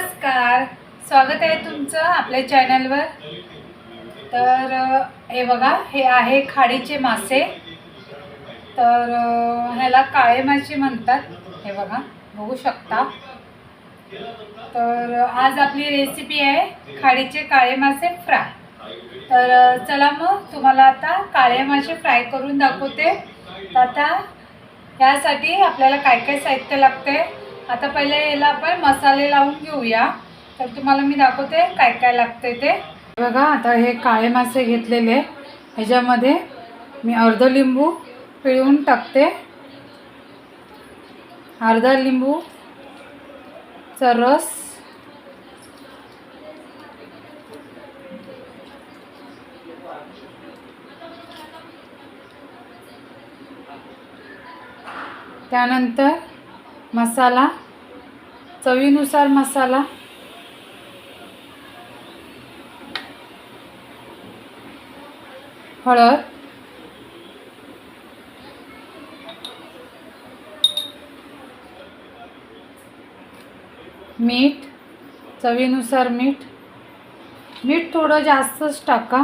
नमस्कार. स्वागत आहे तुमचं आपल्या चॅनलवर. तर हे बघा हे आहे खाडीचे मासे. तर ह्याला काळे मासे म्हणतात. हे बघा बघू शकता. तर आज आपली रेसिपी आहे खाडीचे काळे मासे फ्राय तर चला मग तुम्हाला आता काळे मासे फ्राय करून दाखवते. तर आता ह्यासाठी आपल्याला काय काय साहित्य लागते आता पहिले याला आपण मसाले लावून घेऊया. तर तुम्हाला मी दाखवते काय काय लागते ते. बघा आता हे काळे मासे घेतलेले. ह्याच्यामध्ये मी अर्ध लिंबू पिळून टाकते. अर्धा लिंबूचा रस. त्यानंतर मसाला चवीनुसार मसाला. हळद. मीठ चवीनुसार मीठ. मीठ थोडं जास्तच टाका.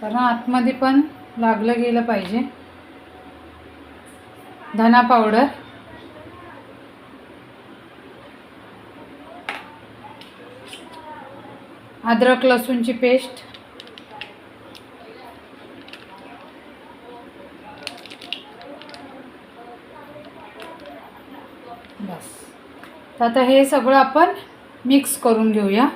कारण आतमध्ये पण लागलं गेलं पाहिजे. धना पावडर. अद्रक लसूणची पेस्ट. बस. तर आता हे सगळं आपण मिक्स करून घेऊया.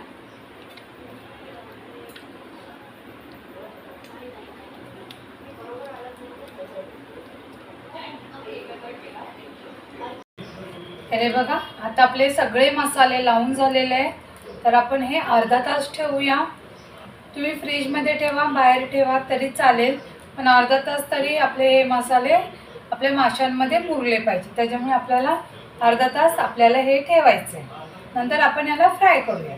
अरे बघा आता आपले सगळे मसाले लावून झालेले आहे तर आपण हे अर्धा तास ठेवूया. तुम्ही फ्रीजमध्ये ठेवा बाहेर ठेवा तरी चालेल. पण अर्धा तास तरी आपले हे मसाले आपल्या माशांमध्ये मुरले पाहिजे. त्याच्यामुळे आपल्याला अर्धा तास आपल्याला हे ठेवायचं नंतर आपण याला फ्राय करूया.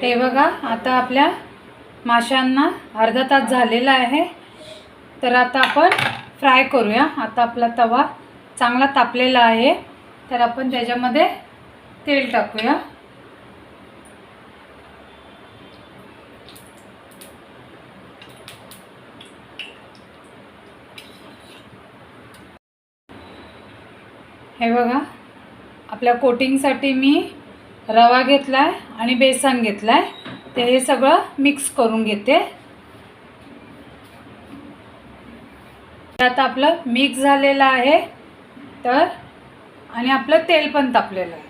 हे बघा आता आपल्या माशांना अर्धा तास झालेला आहे. तर आता आपण फ्राय करूया. आता आपला तवा चांगला तापलेला आहे. तर आपण त्याच्यामध्ये तेल टाकूया. हे बघा आपल्या कोटिंगसाठी मी रवा घेतला आहे आणि बेसन घेतला आहे ते हे सगळं मिक्स करून घेते. आता आपलं मिक्स झालेलं आहे. तर आणि आपलं तेल पण तापलेलं आहे.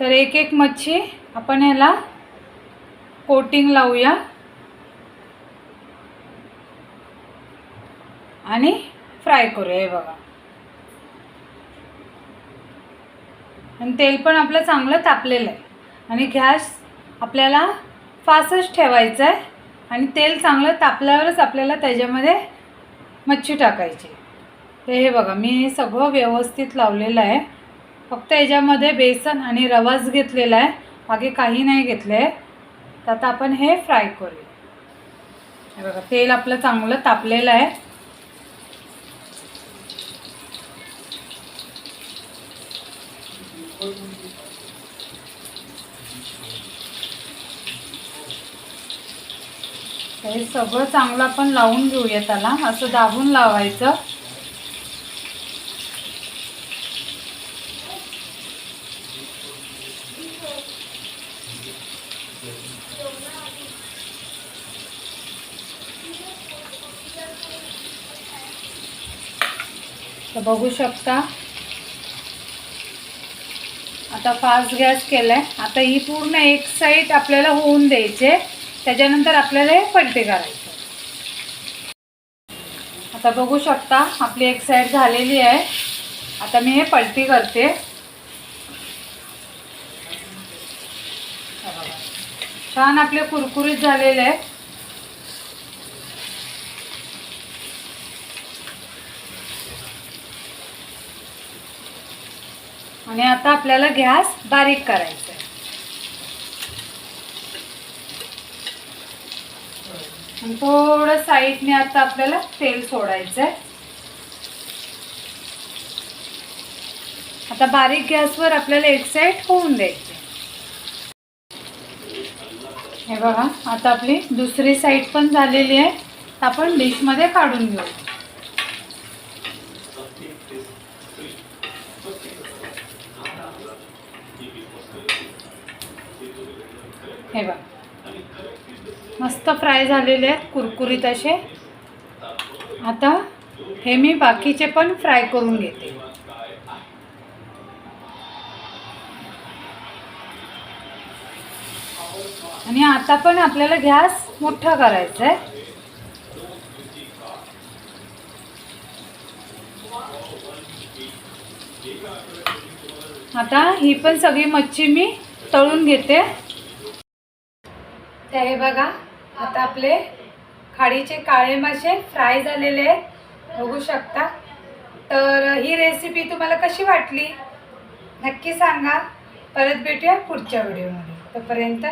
तर एक एक मच्छी आपण ह्याला कोटिंग लावूया. आणि फ्राय करूया हे बघा. आणि तेल पण आपलं चांगलं तापलेलं आहे. आणि गॅस आपल्याला फास्टच ठेवायचं आहे आणि तेल चांगलं तापल्यावरच आपल्याला त्याच्यामध्ये मच्छी टाकायची. तर हे बघा मी हे सगळं व्यवस्थित लावलेलं आहे. फक्त याच्यामध्ये बेसन आणि रवाच घेतलेला आहे. बाकी काही नाही घेतलं आहे. तर आता आपण हे फ्राय करूया. हे बघा तेल आपलं चांगलं तापलेलं आहे. हे सगळं चांगलं आपण लावून घेऊया त्याला. असं दाबून लावायचं. तर बघू शकता. आता फास्ट गॅस केला आहे आता ही पूर्ण एक साईड आपल्याला होऊन द्यायचे. त्याच्यानंतर आपल्याला हे पलटे करायचे. आता बघू शकता आपली एक साईड झालेली आहे. आता मी हे पलटी करते. छान आपले कुरकुरीत झालेले आहे. आणि आता आपल्याला गॅस बारीक करायचा आहे आणि थोडं साईडने आता आपल्याला तेल सोडायचं आहे आता बारीक गॅसवर आपल्याला एक साईड होऊन द्यायचे हे बघा आता आपली दुसरी साईड पण झालेली आहे. आपण डिशमध्ये काढून घेऊ. हे बघा. मस्त फ्राय झालेले आहेत कुरकुरीत असे. आता हे मी बाकीचे पण फ्राय करून घेते. आणि आता पण आपल्याला गॅस मोठा करायचा आहे. आता ही पण सगळी मच्छी मी तळून घेते. तर हे बघा आता आपले खाडीचे काळे मासे फ्राय झालेले आहेत. बघू शकता. तर ही रेसिपी तुम्हाला कशी वाटली? नक्की सांगा. परत भेटूया पुढच्या व्हिडिओमध्ये तोपर्यंत